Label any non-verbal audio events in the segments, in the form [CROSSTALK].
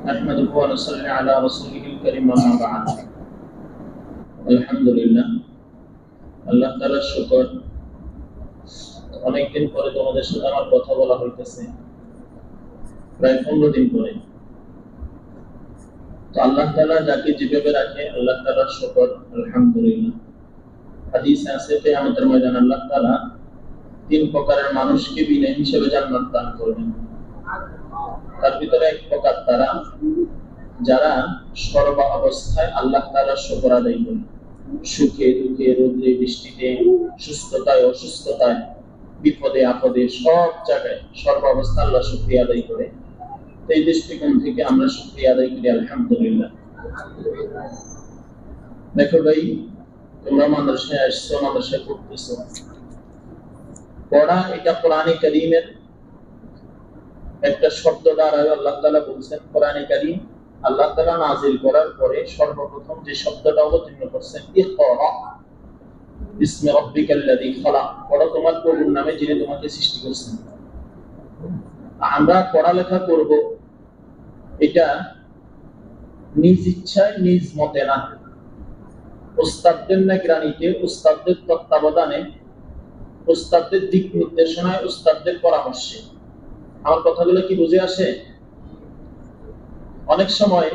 نحمده ونصلي على رسوله الكريم أما بعد الحمد لله আল্লাহ তাআলার শুকর অনেকদিন পরে তোমাদের সাথে আমার কথা বলা হইতেছে প্রায় পনেরো দিন পরে তো আল্লাহ তাআলা যাকে যেভাবে রাখে আল্লাহ তাআলার শুকর আলহামদুলিল্লাহ হাদিসে আছে কিয়ামতের ময়দানে আল্লাহ তাআলা তিন প্রকারের মানুষকে বিনয় হিসেবে জান্নাত দান করবেন তার ভিতরে এক প্রকার তারা, যারা সর্ব অবস্থায় আল্লাহ তাআলার শুকর আদায় করে। সুখে দুঃখে রোদ্রে বৃষ্টিতে, সুস্থতায়, অসুস্থতায়, বিপদে, আপদে, সব জায়গায় সর্ব অবস্থা আল্লাহ শুক্রিয়া আদায় করে। এই দৃষ্টিকোণ থেকে আমরা শুক্রিয়া আদায় করি, আলহামদুলিল্লাহ। দেখো ভাই, তোমরা মাদ্রাসায় আসছো, মাদ্রাসায় পড়তেছো। পড়া এটা কোরআনে করিমের একটা শব্দ দ্বারা আল্লাহ তাআলা বলছেন, কোরআনে করিম আল্লাহ তাআলা নাজিল করার পরে সর্বপ্রথম যে শব্দটা অবতীর্ণ করছেন খালাক পড়ো তোমার প্রভুর নামে যিনি তোমাকে সৃষ্টি করেছেন। আমরা পড়ালেখা করব, এটা নিজ ইচ্ছায় নিজ মতে না। উস্তাদদের নিগরানিতে উস্তাদদের তত্ত্বাবধানে উস্তাদদের দিক নির্দেশনায় উস্তাদদের পরামর্শে। আমার কথাগুলো কি বুঝে আসে? অনেক সময়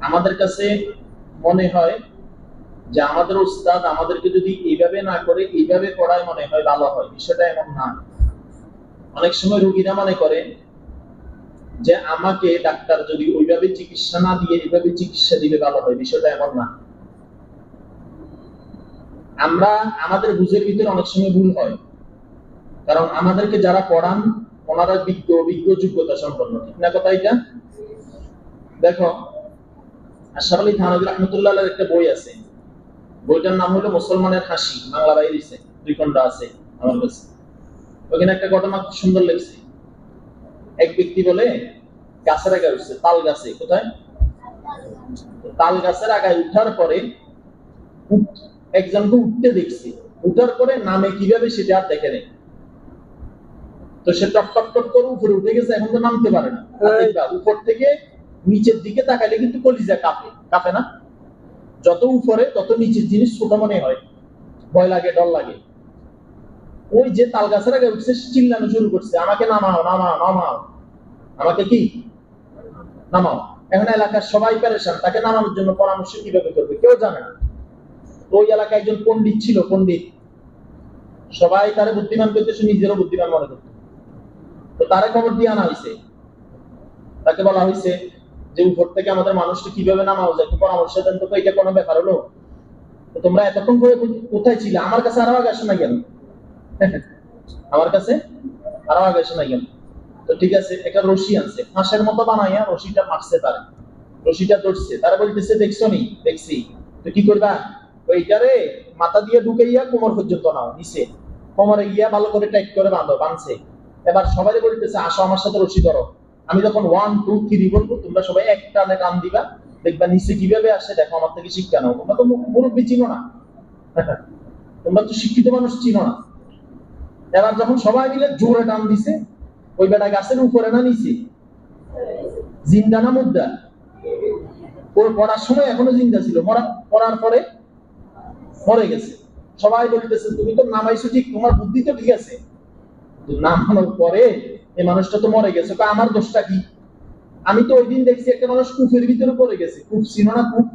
আমাদের কাছে মনে হয় যে আমাদের উস্তাদ আমাদেরকে যদি এইভাবে না করে, এইভাবে পড়ায় মনে হয় ভালো হয়। বিষয়টা এমন না। অনেক সময় রোগীরা মনে করে যে আমাকে ডাক্তার যদি ওইভাবে চিকিৎসা না দিয়ে এইভাবে চিকিৎসা দিলে ভালো হয়। বিষয়টা এমন না। আমরা আমাদের বুঝের ভিতরে অনেক সময় ভুল হয়। কারণ আমাদেরকে যারা পড়ান ওনারা বিজ্ঞ অভিজ্ঞ যোগ্যতা সম্পন্ন, ঠিক না কথা এটা? দেখো, আশরাফ আলী থানবী রহমতুল্লাহ একটা বই আছে। বইটার নাম হলো মুসলমানের হাসি, বাংলা বাইরে দুই খন্ডা আছে আমার কাছে। ওখানে একটা ঘটনা খুব সুন্দর লেগেছে। এক ব্যক্তি বলে, গাছের আগায় উঠছে, তাল গাছে, কোথায়? তাল গাছের আগায় উঠার পরে একজনকে উঠতে দেখছি। উঠার পরে নামে কীভাবে সেটা আর দেখে নেই। তো সে টপ টপ টপ করে উপরে উঠে গেছে এখন তো নামতে পারে না। উপর থেকে নিচের দিকে তাকাইলে কিন্তু কলিজা কাঁপে। কাঁপে না? যত উপরে তত নিচের জিনিস ছোট মনে হয়। ভয় লাগে ডর লাগে। ওই যে তাল গাছের আগে উঠছে চিল্লানো শুরু করছে আমাকে নামাও নামাও নামাও। আমাকে কি? নামাও। এখন এলাকার সবাই পেরেশান তাকে নামানোর জন্য পরামর্শ কীভাবে করবে কেউ জানে না। ওই এলাকায় একজন পণ্ডিত ছিল পণ্ডিত। সবাই তারে বুদ্ধিমান করতেছে নিজেরও বুদ্ধিমান মনে করত তো তারে খবর দিয়ে আনা হয়েছে তাকে বলা হয়েছে যে উপর থেকে আমাদের মানুষটা কীভাবে নামাও যায়? একটু পরামর্শ দেন তো এটা কোনো ব্যাপার হলো? তোমরা এতক্ষণ করে কোথায় ছিলে? আমার কাছে আরও আগে আসে না কেন? [LAUGHS] আমার কাছে আরও আগে আসে না কেন? তো ঠিক আছে, একটা রশি আনছে। ফাঁসের মতো বানাইয়া রশিটা মারছে তারে। রশিটা ধরছে। তারা বলতেছে, দেখছ নি? দেখছি। তো কি করবা? ওইটারে মাথা দিয়ে ঢুকাইয়া কোমর পর্যন্ত নাও, নিচে। কোমরে গিয়া ভালো করে টাইট করে বাঁধো, বাঁধছে। এবার সবাই বলতেছে, আসো আমার সাথে রশি ধরো। আমি যখন ওয়ান টু থ্রি বলব, তোমরা সবাই এক টানে টান দিবা, দেখবা নিচে কীভাবে আসে, দেখো আমার থেকে শিক্ষা নাও। তোমরা তো মুরব্বী চিনো না। [LAUGHS] তোমরা তো শিক্ষিত মানুষ চিনো না। এবার যখন সবাই মিলে জোরে টান দিছে, ওই বেটা গাছের উপরে না নিচে? জিন্দা না মুদ্রা? ওর পড়ার সময় এখনও জিন্দা ছিল। মরা পড়ার পরে মরে গেছে। সবাই বলতেছে, তুমি তো নামাইছো ঠিক, তোমার বুদ্ধি তো ঠিক আছে। নামানোর পরে এই মানুষটা তো মরে গেছে। তো আমার দোষটা কি? আমি তো ওই দিন দেখছি একটা মানুষ কুফের ভিতরে পড়ে গেছে। কুফ ছিল না কুফ।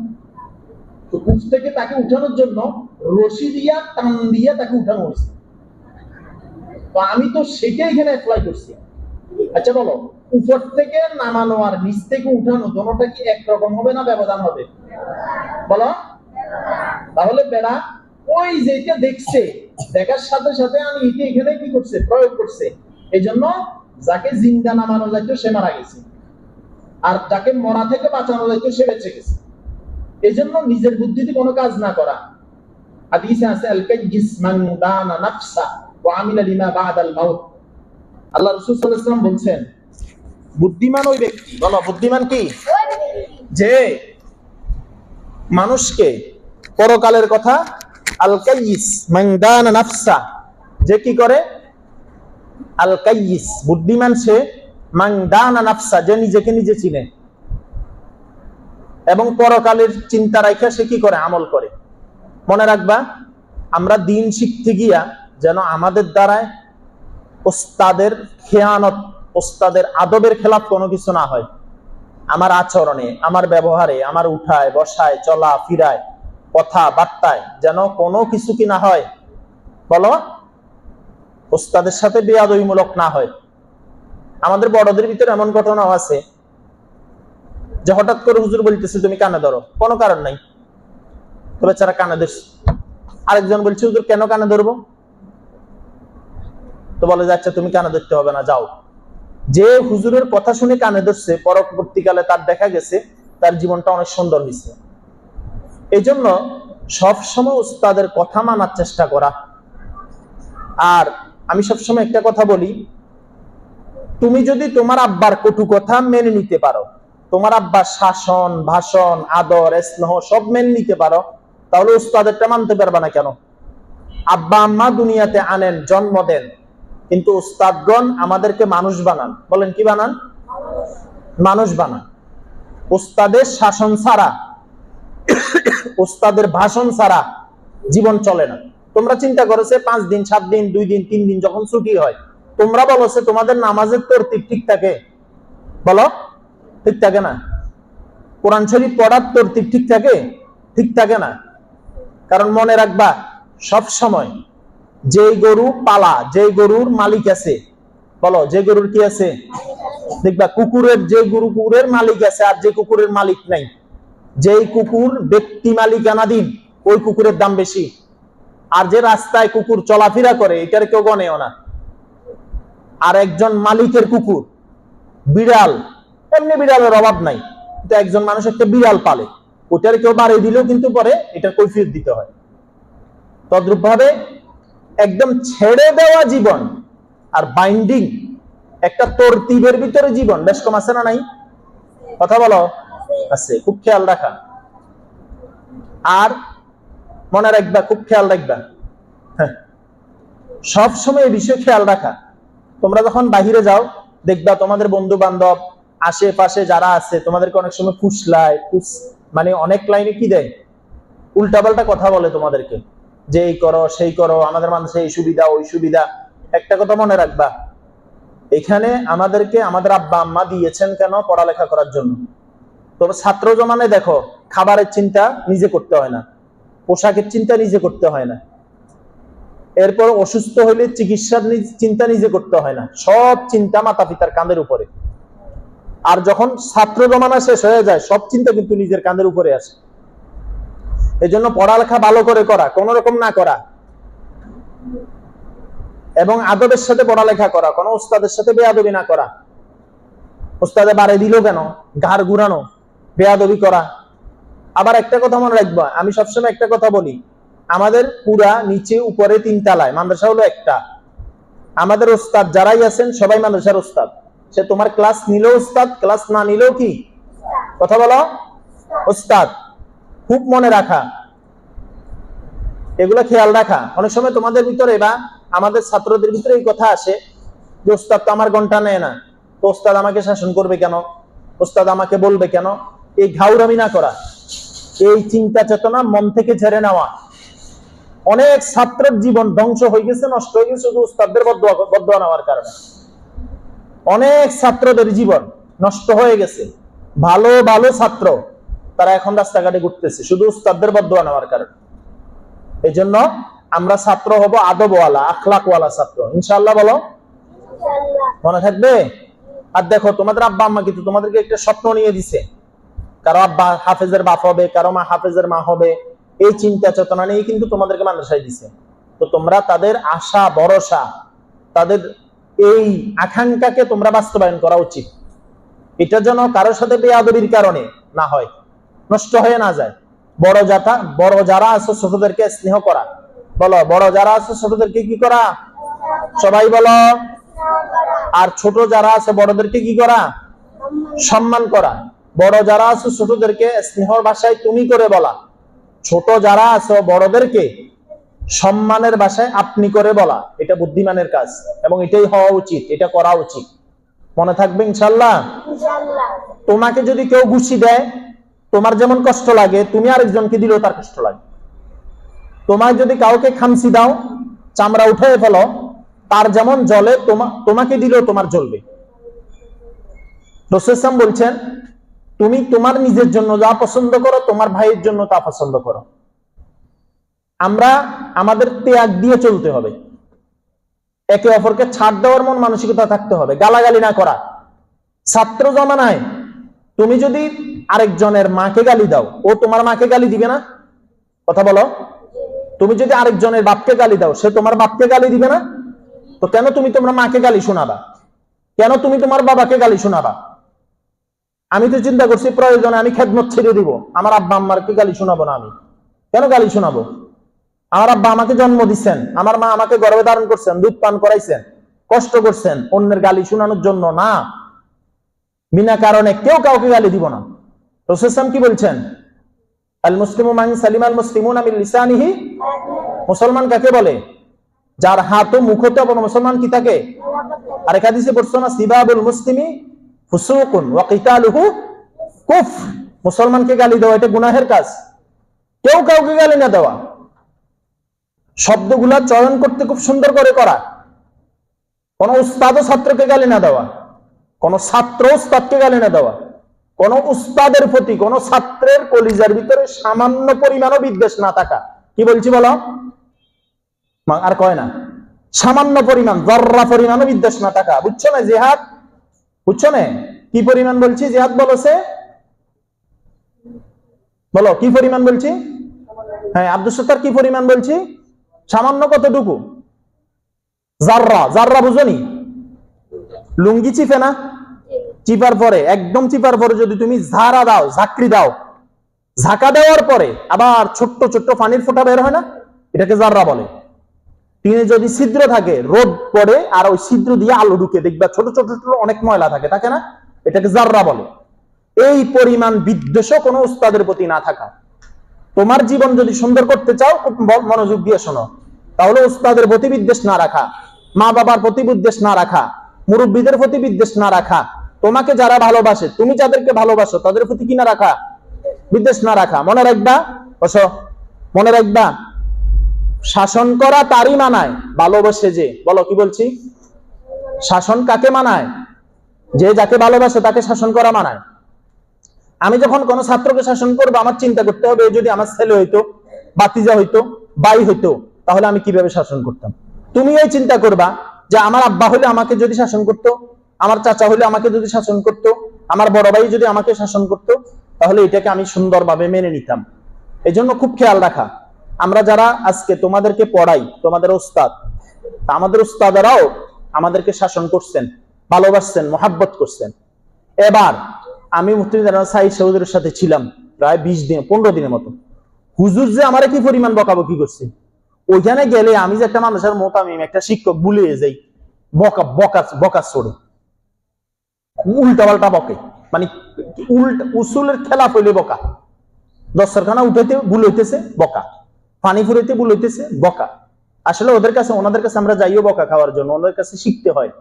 তো কুফ থেকে তাকে উঠানোর জন্য রশি দিয়া, টান দিয়া তাকে উঠানো হয়েছে। তো আমি তো সেটাই এখানে অ্যাপ্লাই করছি। আচ্ছা বলো উপর থেকে নামানো আর নিচ থেকে উঠানো দোনোটা কি একরকম হবে না ব্যবধান হবে? বলো। তাহলে বেড়া ওই যেটা দেখছে, দেখার সাথে সাথে আমি এখানে কি করছে, প্রয়োগ করছে। এই জন্য যাকে জিন্দা নামানো সে মারা গেছে। আর মরা থেকে বাঁচানো সে বেঁচে গেছে। এই জন্য নিজের বুদ্ধিতে কোনো কাজ না করা। হাদিসে আছে আল কাইয়িস দানা নাফসা আমিলা লিমা মাউত। আল্লাহ বলছেন, বুদ্ধিমান ওই ব্যক্তি, বলো, বুদ্ধিমান কি? যে মানুষকে পরকালের কথা আল কাইয়িস মান নাফসা। যে কি করে? আল কাইয়িস বুদ্ধিমান সে মান নাফসা, যে নিজেকে নিজে চিনে। এবং পরকালের চিন্তা রাখা সে কি করে? আমল করে। মনে রাখবা, আমরা দিন শিখতে গিয়া যেন আমাদের দ্বারায় ওস্তাদের খেয়ানত, ওস্তাদের আদবের খেলাফ কোনো কিছু না হয়। আমার আচরণে, আমার ব্যবহারে, আমার উঠায়, বসায়, চলা, ফিরায় কথা বার্তায় যেন কোনো কিছু কি না হয়? বলো। ওস্তাদের সাথে বেয়াদবিমূলক না হয়। আমাদের বড়দের ভিতরে এমন ঘটনাও আছে যে হঠাৎ করে হুজুর বলতেছে, তুমি কানে ধরো। কোনো কারণ নাই। তো বেচারা কানে ধরছে, আরেকজন বলছে, হুজুর, কেন কানে ধরবো? তো বলে যাচ্ছে তুমি কানে ধরতে হবে না, যাও। যে হুজুরের কথা শুনে কানে ধরছে, পরবর্তীকালে তার দেখা গেছে, তার জীবনটা অনেক সুন্দর হয়েছে। এই জন্য সবসময় উস্তাদের কথা মানার চেষ্টা করা। আর আমি সবসময় একটা কথা বলি, তুমি যদি তোমার আব্বার কটু কথা মেনে নিতে পারো, তোমার আব্বার শাসন, ভাষণ, আদর, স্নেহ সব মেনে নিতে পারো, তাহলে উস্তাদেরটা মানতে পারবা না কেন? আব্বা আম্মা দুনিয়াতে আনেন, জন্ম দেন, কিন্তু উস্তাদগণ আমাদেরকে মানুষ বানান। বলেন কি বানান? মানুষ বানান। উস্তাদের শাসন ছাড়া উস্তাদের ভাষণ ছাড়া জীবন চলে না। তোমরা চিন্তা করেছে পাঁচ দিন, সাত দিন, দুই দিন, তিন দিন যখন ছুটি হয়, তোমরা বলো সে তোমাদের নামাজের তরতিব ঠিক থাকে? বলো, ঠিক থাকে না? কোরআন শরীফ পড়ার তরতিব ঠিক থাকে? ঠিক থাকে না? কারণ মনে রাখবা, সব সময় যে গরু পালা যে গরুর মালিক আছে, বলো, যে গরুর কি আছে? দেখবা, কুকুরের যে গরু, কুকুরের মালিক আছে আর যে কুকুরের মালিক নাই। যেই কুকুর ব্যক্তি মালিকানাধীন, ওই কুকুরের দাম বেশি। আর যে রাস্তায় কুকুর চলাফেরা করে, এটার কেউ গনেও না। আর একজন মালিকের কুকুর, বিড়াল, এমনি বিড়ালের অভাব নাই। কিন্তু একজন মানুষ একটা বিড়াল পালে, ওটার কেউ বাড়ি দিলেও কিন্তু পরে এটা কৈফিয়ত দিতে হয়। তদ্রুপ ভাবে একদম ছেড়ে দেওয়া জীবন আর বাইন্ডিং একটা তরতিবের ভিতরে জীবন, বেশ কম আছে না নাই? কথা বলো। আছে, খুব খেয়াল রাখা। আর মনে রাখবা, খুব খেয়াল রাখবা। হ্যাঁ সব সময় এই বিষয়ে খেয়াল রাখা। তোমরা যখন বাহিরে যাও, দেখবা তোমাদের বন্ধু বান্ধব আশেপাশে যারা আছে, তোমাদেরকে অনেক সময় ফুসলায়, ফুস মানে অনেক লাইনে কি দেয়? উল্টাপাল্টা কথা বলে তোমাদেরকে। যে এই করো, সেই করো, আমাদের মানুষে এই সুবিধা, ওই সুবিধা। একটা কথা মনে রাখবা, এখানে আমাদেরকে আমাদের আব্বা আম্মা দিয়েছেন কেন পড়ালেখা করার জন্য? তবে ছাত্র জমানে দেখো, খাবারের চিন্তা নিজে করতে হয় না। পোশাকের চিন্তা নিজে করতে হয় না। এরপর অসুস্থ হইলে চিকিৎসার চিন্তা নিজে করতে হয় না। সব চিন্তা মাতা পিতার কাঁধের উপরে। আর যখন ছাত্র জমানা শেষ হয়ে যায়, সব চিন্তা কিন্তু নিজের কাঁধের উপরে আসে। এই জন্য পড়ালেখা ভালো করে করা, কোন রকম না করা। এবং আদবের সাথে পড়ালেখা করা, কোন উস্তাদের সাথে বেয়াদবি না করা। উস্তাদে বাড়ে দিল কেন? ঘাড় ঘুরানো। বেয়াদবি করা। আবার একটা কথা মনে রাখবা, আমি সবসময় একটা কথা বলি, আমাদের পুরা নিচে উপরে তিন তালায়, মাদ্রাসা হলো একটা। আমাদের ওস্তাদ যারাই আছেন, সবাই মাদ্রাসার ওস্তাদ। সে তোমার ক্লাস নিলেও ওস্তাদ, ক্লাস না নিলেও কি? কথা বলো। ওস্তাদ, খুব মনে রাখা। এগুলো খেয়াল রাখা। অনেক সময় তোমাদের ভিতরে বা আমাদের ছাত্রদের ভিতরে এই কথা আসে যে, ওস্তাদ তো আমার ঘণ্টা নেয় না। তো ওস্তাদ আমাকে শাসন করবে কেন? ওস্তাদ আমাকে বলবে কেন? এই ঘাউরামি না করা এই চিন্তা চেতনা মন থেকে ঝেড়ে নেওয়া। অনেক ছাত্রের জীবন ধ্বংস হয়ে গেছে নষ্ট হয়ে গেছে শুধু উস্তাদদের বদুয়া নেওয়ার কারণে। অনেক ছাত্রদের জীবন নষ্ট হয়ে গেছে। ভালো ভালো ছাত্র তারা এখন রাস্তাঘাটে ঘুরতেছে শুধু উস্তাদদের বদুয়া নেওয়ার কারণে। এই জন্য আমরা ছাত্র হব আদবওয়ালা আখলাকওয়ালা ছাত্র। ইনশাআল্লাহ বলো। মনে থাকবে? আর দেখো তোমাদের আব্বা আম্মা কিন্তু তোমাদেরকে একটা স্বপ্ন নিয়ে দিছে। কারও আব্বা হাফেজের বাপ হবে, কারও মা হাফেজের মা হবে, এই চিন্তা চেতনা নিয়ে কিন্তু তোমাদেরকে মাদ্রাসায় দিছে। তো তোমরা তাদের আশা, ভরসা, তাদের এই আকাঙ্ক্ষাকে তোমরা বাস্তবায়ন করা উচিত। এটা যেন কারোর সাথে বেয়াদবির কারণে না হয়, নষ্ট হয়ে না যায়। বড় যাতা, বড় যারা আছে ছোটদেরকে স্নেহ করা। বলো, বড় যারা আছে ছোটদেরকে কি করা? সবাই বলো। আর ছোট যারা আছে বড়দেরকে কি করা? সম্মান করা। বড় যারা আছে ছোটদেরকে স্নেহর ভাষায় তুমি করে বলা। ছোট যারা আছে বড়দেরকে সম্মানের ভাষায় আপনি করে বলা। এটা বুদ্ধিমানের কাজ এবং এটাই হওয়া উচিত এটা করা উচিত। মনে থাকবে ইনশাল্লাহ? তোমাকে যদি কেউ ঘুষি দেয় তোমার যেমন কষ্ট লাগে তুমি আরেকজনকে দিলেও তার কষ্ট লাগে। তোমার যদি কাউকে খামসি দাও চামড়া উঠে ফেলো তার যেমন জলে তোমা তোমাকে দিলেও তোমার জ্বলবে। রসুলাম বলছেন তুমি তোমার নিজের জন্য যা পছন্দ করো, তোমার ভাইয়ের জন্য তা পছন্দ করো। আমরা আমাদের ত্যাগ দিয়ে চলতে হবে। একে অপরকে ছাড় দেওয়ার মন মানসিকতা থাকতে হবে, গালাগালি না করা। ছাত্র জমানায় তুমি যদি আরেকজনের মাকে গালি দাও, ও তোমার মাকে গালি দিবে না? কথা বলো। তুমি যদি আরেকজনের বাপকে গালি দাও, সে তোমার বাপকে গালি দিবে না? তো কেন তুমি তোমার মাকে গালি শোনাবা? কেন তুমি তোমার বাবাকে গালি শোনাবা? আমি তো চিন্তা করছি, প্রয়োজনে আমি খেদমত ছেড়ে দিব। আমার আব্বা আম্মারকে গালি শোনাবো না আমি? কেন গালি শোনাবো? আমার আব্বা আমাকে জন্ম দিচ্ছেন আমার মা আমাকে গর্ভে ধারণ করছেন, দুধ পান করাইছেন, কষ্ট করছেন, অন্যের গালি শোনানোর জন্য না। বিনা কারণে কেউ কাউকে গালি দিব না। রসুলাম কি বলছেন? আল মুসলিম সালিম আল মুসলিমুন আমিল লিসানিহি। মুসলমান কাকে বলে? যার হাত ও মুখ হতে মুসলমান কি থাকে আর একাদিসে পড়ছো না, সিবাবুল মুসলিমি মুসলমানকে গালি দেওয়া, এটা গুনাহের কাজ। কেউ কাউকে গালি না দেওয়া। শব্দগুলা চয়ন করতে খুব সুন্দর করে করা। কোন উস্তাদ ছাত্রকে গালি না দেওয়া। কোন ছাত্র উস্তাদকে গালি না দেওয়া। কোন উস্তাদের প্রতি, কোন ছাত্রের কলিজার ভিতরে সামান্য পরিমাণও বিদ্বেষ না থাকা। কি বলছি বলো? আর কয় না? সামান্য পরিমাণ, জর্রা পরিমাণও বিদ্বেষ না থাকা। বুঝছ না, জেহাদ? বুঝছ না? কি পরিমাণ বলছি? জেহাদ বলছে বলো, কি পরিমাণ বলছি? হ্যাঁ আব্দুল সত্তার কি পরিমাণ বলছি? সামান্য কতটুকু? জাররা জাররা বুঝনি লুঙ্গি চিপে না? চিপার পরে, একদম চিপার পরে যদি তুমি ঝাড়া দাও, ঝাঁকড়ি দাও। ঝাঁকা দেওয়ার পরে আবার ছোট্ট ছোট্ট পানির ফোঁটা বের হয় না? এটাকে জাররা বলে। টিনে যদি ছিদ্র থাকে, রোদ পড়ে আর ওই ছিদ্র দিয়ে আলু ঢুকে, দেখবা ছোট ছোট ছোট অনেক ময়লা থাকে থাকে না? এটাকে জাররা বলে। এই পরিমাণ বিদ্বেষও কোনো উস্তাদের প্রতি না থাকা। তোমার জীবন যদি সুন্দর করতে চাও, খুব মনোযোগ দিয়ে শোনো। তাহলে উস্তাদের প্রতি বিদ্বেষ না রাখা মা বাবার প্রতি বিদ্বেষ না রাখা, মুরব্বীদের প্রতি বিদ্বেষ না রাখা, তোমাকে যারা ভালোবাসে, তুমি যাদেরকে ভালোবাসো, তাদের প্রতি কি না রাখা? বিদ্বেষ না রাখা। মনে রাখবা? বসো। মনে রাখবা? শাসন করা তারই মানায়। ভালোবাসে যে। বলো, কি বলছি? শাসন কাকে মানায়? যে যাকে ভালোবাসে তাকে শাসন করা মানায়। আমি যখন কোন ছাত্রকে শাসন করব, আমার চিন্তা করতে হবে যদি আমার ছেলে হইতো বাতিজা হইতো বাই হইতো, তাহলে আমি কীভাবে শাসন করতাম? তুমি এই চিন্তা করবা যে আমার আব্বা হলে আমাকে যদি শাসন করতো, আমার চাচা হলে আমাকে যদি শাসন করতো, আমার বড় ভাই যদি আমাকে শাসন করতো, তাহলে এটাকে আমি সুন্দরভাবে মেনে নিতাম। এই জন্য খুব খেয়াল রাখা। আমরা যারা আজকে তোমাদেরকে পড়াই, তোমাদের ওস্তাদ আমাদের ওস্তাদেরাও আমাদেরকে শাসন করছেন, ভালোবাসছেন, মহাব্বত করছেন। এবার আমি মুফতি সৌদের সাথে ছিলাম প্রায় বিশ দিন, পনেরো দিনের মতো। হুজুর যে আমারে কি পরিমাণ বকাবকি করছে? ওইখানে গেলে আমি যে একটা মানুষের মতো, আমি একটা শিক্ষক ভুলিয়ে যাই, বকা বকা বকা চড়ে। উল্টা পাল্টা বকে মানে উল্টা, উসুলের খেলা হইলে বকা। দস্তরখানা উঠাইতে ভুল হইতেছে, বকা। পানি ফুরাইতে ভুল হইতেছে, বকা। আসলে ওদের কাছে, ওনাদের কাছে আমরা যাইও বকা খাওয়ার জন্য, ওনাদের কাছে শিখতে হয়।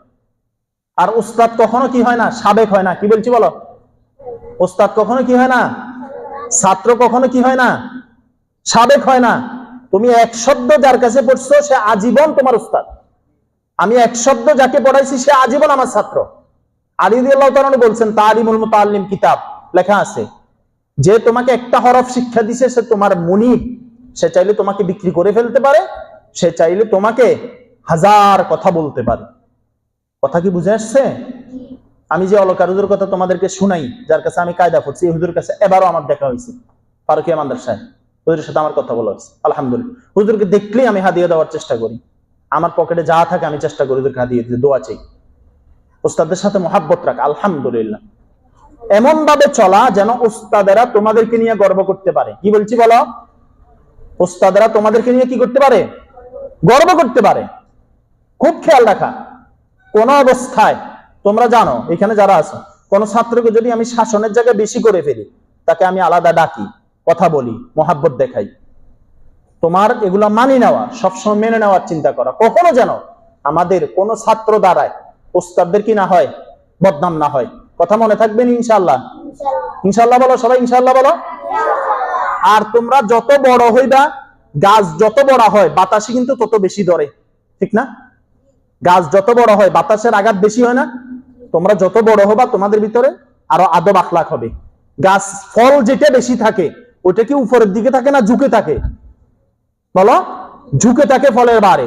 আর উস্তাদ কখনো কি হয় না, সাবেক হয় না, কি বলছি বলো? ওস্তাদ কখনো কি হয় না? ছাত্র কখনো কি হয় না? সাবেক হয় না। তুমি এক শব্দ যার কাছে পড়ছো, সে আজীবন তোমার উস্তাদ আমি এক শব্দ যাকে পড়াইছি, সে আজীবন আমার ছাত্র। আলী আল্লাহ তাআলা বলছেন, তালিমুল মুতাল্লিম কিতাব, লেখা আছে। যে তোমাকে একটা হরফ শিক্ষা দিছে, সে তোমার মুনিব। সে চাইলে তোমাকে বিক্রি করে ফেলতে পারে, সে চাইলে তোমাকে হাজার কথা বলতে পারে। কথা কি বুঝে আসছে? আমি যে অলকার হুজুর কথা তোমাদেরকে শুনাই, যার কাছে আমি কায়দা করছি হুজুর কাছে এবারও আমার দেখা হয়েছে। ফারুকিয়া মান্দার সাহেব, হুজুরের সাথে আমার কথা বলা হয়েছে। আলহামদুলিল্লাহ। হুজুরকে দেখলেই আমি হাদিয়ে দেওয়ার চেষ্টা করি। আমার পকেটে যা থাকে আমি চেষ্টা করি হুজুরকে হাদিয়ে দিতে, দোয়া চাই। ওস্তাদের সাথে মহাব্বত রাখ, আলহামদুলিল্লাহ। এমন ভাবে চলা যেন ওস্তাদেরা তোমাদেরকে নিয়ে গর্ব করতে পারে। কি বলছি বলো? ওস্তাদেরা তোমাদেরকে নিয়ে কি করতে পারে? গর্ব করতে পারে। খুব খেয়াল রাখা। কোন অবস্থায়, তোমরা জানো, এখানে যারা আছো, কোন ছাত্রকে যদি আমি শাসনের জায়গায় বেশি করে ফেলি, তাকে আমি আলাদা ডাকি, কথা বলি, মহাব্বত দেখাই। তোমার এগুলা মানি নেওয়া, সবসময় মেনে নেওয়ার চিন্তা করা। কখনো যেন আমাদের কোন ছাত্র দ্বারায় ওস্তাদদের কি না হয়, বদনাম না হয়। কথা মনে থাকবেন ইনশাল্লাহ ইনশাল্লাহ বলো, সবাই ইনশাল্লাহ বলো? আর তোমরা যত বড় হইবা, গাছ যত বড় হয় বাতাসে কিন্তু তত বেশি ধরে। ঠিক না? গাছ যত বড় হয়, বাতাসের আঘাত বেশি হয় না? তোমরা যত বড় হবা, তোমাদের ভিতরে আরও আদব আখলাখ হবে। গাছ ফল যেটা বেশি থাকে, ওটা কি উপরের দিকে থাকে না ঝুঁকে থাকে? বলো? ঝুঁকে থাকে ফলের বারে।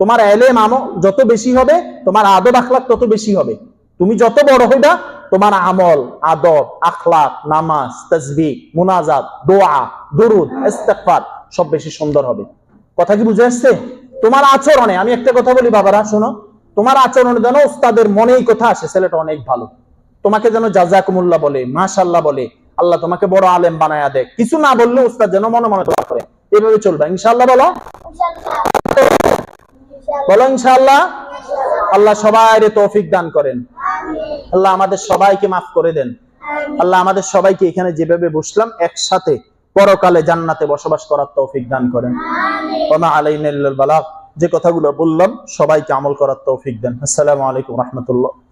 তোমার এলে মানো যত বেশি হবে, তোমার আদব আখলাক তত বেশি হবে। তুমি যত বড় হইবা তোমার আমল, আদব, আখলাক, নামাজ তসবি মুনাজাত, দোয়া, দরুদ, ইস্তেগফার, সব বেশি সুন্দর হবে। কথা কি বুঝে আসছে? তোমার আচরণে, আমি একটা কথা বলি বাবারা, শোনো। তোমার আচরণে যেন ওস্তাদের মনেই কথা আসে, ছেলেটা অনেক ভালো। তোমাকে যেন জাজাকুমুল্লাহ বলে মাশাল্লাহ বলে, আল্লাহ তোমাকে বড় আলেম বানায়া দেয়। কিছু না বললে উস্তাদ যেন মনে মনে করে। এভাবে চলবে ইনশাল্লাহ বলো। বলো ইনশাআল্লাহ। আল্লাহ সবাই তৌফিক দান করেন। আল্লাহ আমাদের সবাইকে মাফ করে দেন। আল্লাহ আমাদের সবাইকে এখানে যেভাবে বসলাম, একসাথে পরকালে জান্নাতে বসবাস করার তৌফিক দান করেন। ওমা আলাইনা ইল্লাল বালাগ, যে কথাগুলো বললাম, সবাইকে আমল করার তৌফিক দেন। আসসালামু আলাইকুম রহমতুল্লাহ।